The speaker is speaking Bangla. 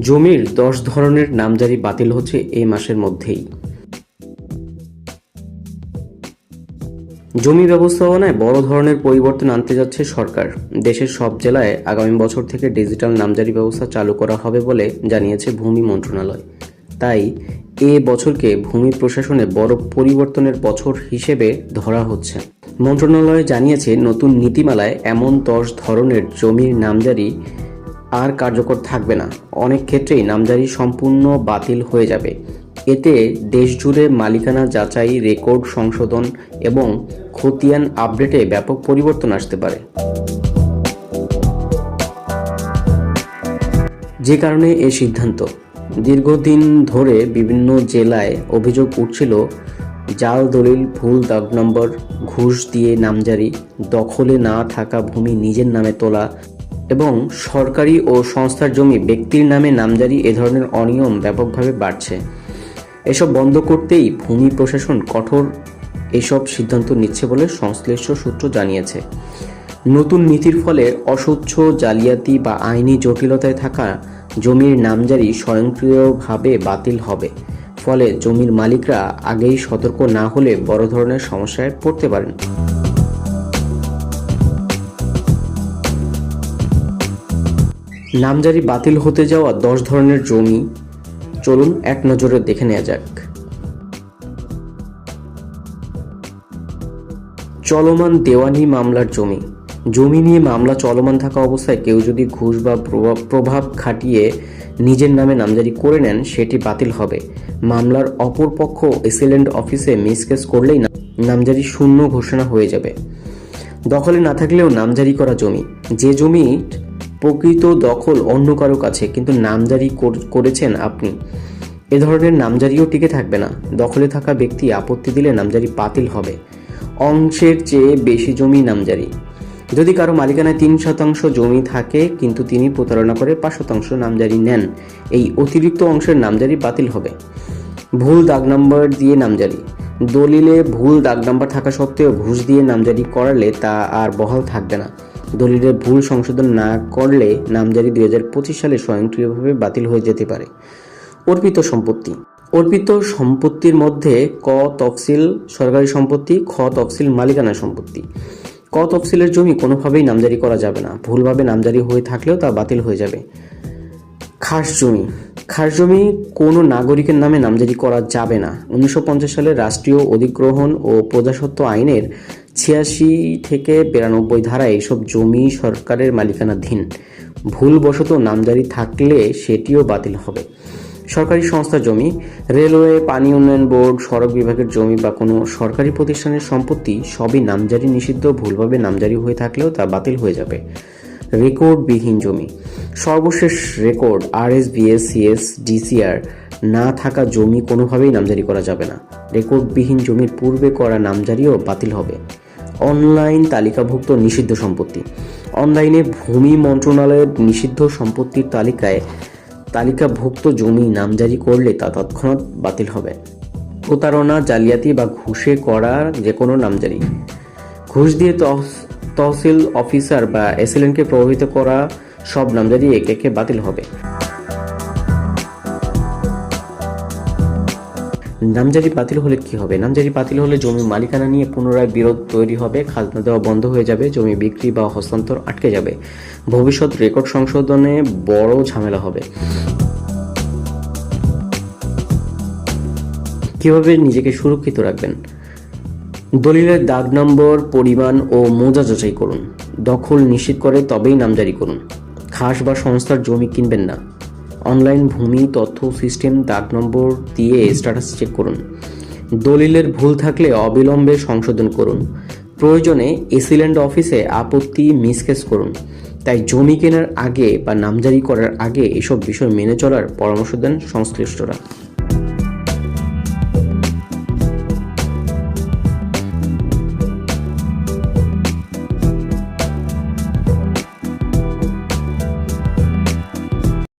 জমির দশ ধরনের নামজারি বাতিল হচ্ছে এই মাসের মধ্যেই। জমি ব্যবস্থাপনায় বড় ধরনের পরিবর্তন আনতে যাচ্ছে সরকার। দেশের সব জেলায় আগামী বছর থেকে ডিজিটাল নামজারি ব্যবস্থা চালু করা হবে বলে জানিয়েছে ভূমি মন্ত্রণালয়। তাই এ বছরকে ভূমি প্রশাসনে বড় পরিবর্তনের বছর হিসেবে ধরা হচ্ছে। মন্ত্রণালয় জানিয়েছে, নতুন নীতিমালায় এমন দশ ধরনের জমির নামজারি আর কার্যকর থাকবে না। অনেক ক্ষেত্রেই নামজারি সম্পূর্ণ বাতিল হয়ে যাবে। এতে দেশজুড়ে মালিকানা যাচাই, রেকর্ড সংশোধন এবং খতিয়ান আপডেটে ব্যাপক পরিবর্তন আসতে পারে। যে কারণে এই সিদ্ধান্ত। দীর্ঘদিন ধরে বিভিন্ন জেলায় অভিযোগ উঠছিল, জাল দলিল, ভুল দাগ নম্বর, ঘুষ দিয়ে নামজারি, দখলে না থাকা ভূমি নিজের নামে তোলা এবং সরকারি ও সংস্থার জমি ব্যক্তির নামে নামজারি এ ধরনের অনিয়ম ব্যাপকভাবে বাড়ছে। এসব বন্ধ করতেই ভূমি প্রশাসন কঠোর এসব সিদ্ধান্ত নিচ্ছে বলে সংশ্লিষ্ট সূত্র জানিয়েছে। নতুন নীতির ফলে অস্বচ্ছ, জালিয়াতি বা আইনি জটিলতায় থাকা জমির নামজারি স্বয়ংক্রিয়ভাবে বাতিল হবে। ফলে জমির মালিকরা আগেই সতর্ক না হলে বড় ধরনের সমস্যায় পড়তে পারেন। নামজারি বাতিল হতে যাওয়া দশ ধরনের জমি। চলুন এক নজরে দেখে নেওয়া যাক। চলমান দেওয়ানি মামলার জমি। জমি নিয়ে মামলা চলমান থাকা অবস্থায় কেউ যদি ঘুষ বা প্রভাব খাটিয়ে নিজের নামে নামজারি করে নেন, সেটি বাতিল হবে। মামলার অপর পক্ষ এসিলেন্ট অফিসে মিসকেস করলেই নামজারি শূন্য ঘোষণা হয়ে যাবে। দখলে না থাকলেও নামজারি করা জমি। যে জমি প্রকৃত দখল অন্য কারও কাছে, কিন্তু নামজারি কর- করেছেন আপনি। এ ধরনের নামজারিও টিকে থাকবে না। দখলে থাকা ব্যক্তি আপত্তি দিলে নামজারি বাতিল হবে। অংশের চেয়ে বেশি জমি নামজারি। যদি কারও মালিকানায় তিন শতাংশ জমি থাকে, কিন্তু তিনি প্রতারণা করে পাঁচ শতাংশ নামজারি নেন, এই অতিরিক্ত অংশের নামজারি বাতিল হবে। ভুল দাগ নম্বর দিয়ে নামজারি। দলিলে ভুল দাগ নাম্বার থাকা সত্ত্বেও ঘুষ দিয়ে নামজারি করালে তা আর বহাল থাকবে না। দলিলের ভুল সংশোধন না করলে নামজারি দুই হাজার পঁচিশ সালে স্বয়ংক্রিয়ভাবে বাতিল হয়ে যেতে পারে। অর্পিত সম্পত্তি। অর্পিত সম্পত্তির মধ্যে ক তফসিল সরকারি সম্পত্তি, খ তফসিল মালিকানা সম্পত্তি। ক তফসিলের জমি কোনোভাবেই নামজারি করা যাবে না। ভুলভাবে নামজারি হয়ে থাকলেও তা বাতিল হয়ে যাবে। খাস জমি। খাস জমি কোনো নাগরিকের নামে নামজারি করা যাবে না। উনিশশো পঞ্চাশ সালে রাষ্ট্রীয় অধিগ্রহণ ও প্রজাসত্ব আইনের ছিয়াশি থেকে বিরানব্বই ধারায় এসব জমি সরকারের মালিকানাধীন। ভুলবশত নামজারি থাকলে সেটিও বাতিল হবে। সরকারি সংস্থা জমি, রেলওয়ে, পানি উন্নয়ন বোর্ড, সড়ক বিভাগের জমি বা কোনো সরকারি প্রতিষ্ঠানের সম্পত্তি সবই নামজারি নিষিদ্ধ, ভুলভাবে নামজারি হয়ে থাকলেও তা বাতিল হয়ে যাবে। রেকর্ডবিহীন জমি। সর্বশেষ record R S BS CS DCR না থাকা জমি কোনোভাবেই নামজারি করা যাবে না। রেকর্ডবিহীন জমির পূর্বে করা নামজারিও বাতিল হবে। অনলাইন তালিকাভুক্ত নিষিদ্ধ সম্পত্তি। অনলাইনে ভূমি মন্ত্রণালয়ের নিষিদ্ধ সম্পত্তির তালিকায় তালিকাভুক্ত জমি নামজারি করলে তা তৎক্ষণাৎ বাতিল হবে। প্রতারণা, জালিয়াতি বা ঘুষে করা যে কোনো নামজারি। ঘুষ দিয়ে তহস- তহসিল অফিসার বা এসএলএনকে প্রভাবিত করা সব নামজারি একে একে বাতিল হবে। নামজারি বাতিল হলে কি হবে? নামজারি বাতিল হলে জমি মালিকানা নিয়ে পুনরায় বিরোধ তৈরি হবে, খাজনা দেওয়া বন্ধ হয়ে যাবে, জমি বিক্রি বা হস্তান্তর আটকে যাবে। ভবিষ্যৎ রেকর্ড সংশোধনে বড় ঝামেলা হবে। কীভাবে নিজেকে সুরক্ষিত রাখবেন? দলিলের দাগ নম্বর, পরিমাণ ও মোজা যাচাই করুন। দখল নিশ্চিত করে তবেই নামজারি করুন। খাস বা সংস্থার জমি কিনবেন না। অনলাইন ভূমি, তথ্য, সিস্টেম, দাগ নম্বর দিয়ে স্ট্যাটাস চেক করুন। দলিলের ভুল থাকলে অবিলম্বে সংশোধন করুন। প্রয়োজনে এসিল্যান্ড অফিসে আপত্তি, মিসকেস করুন। তাই জমি কেনার আগে বা নামজারি করার আগে এসব বিষয় মেনে চলার পরামর্শ দেন সংশ্লিষ্টরা।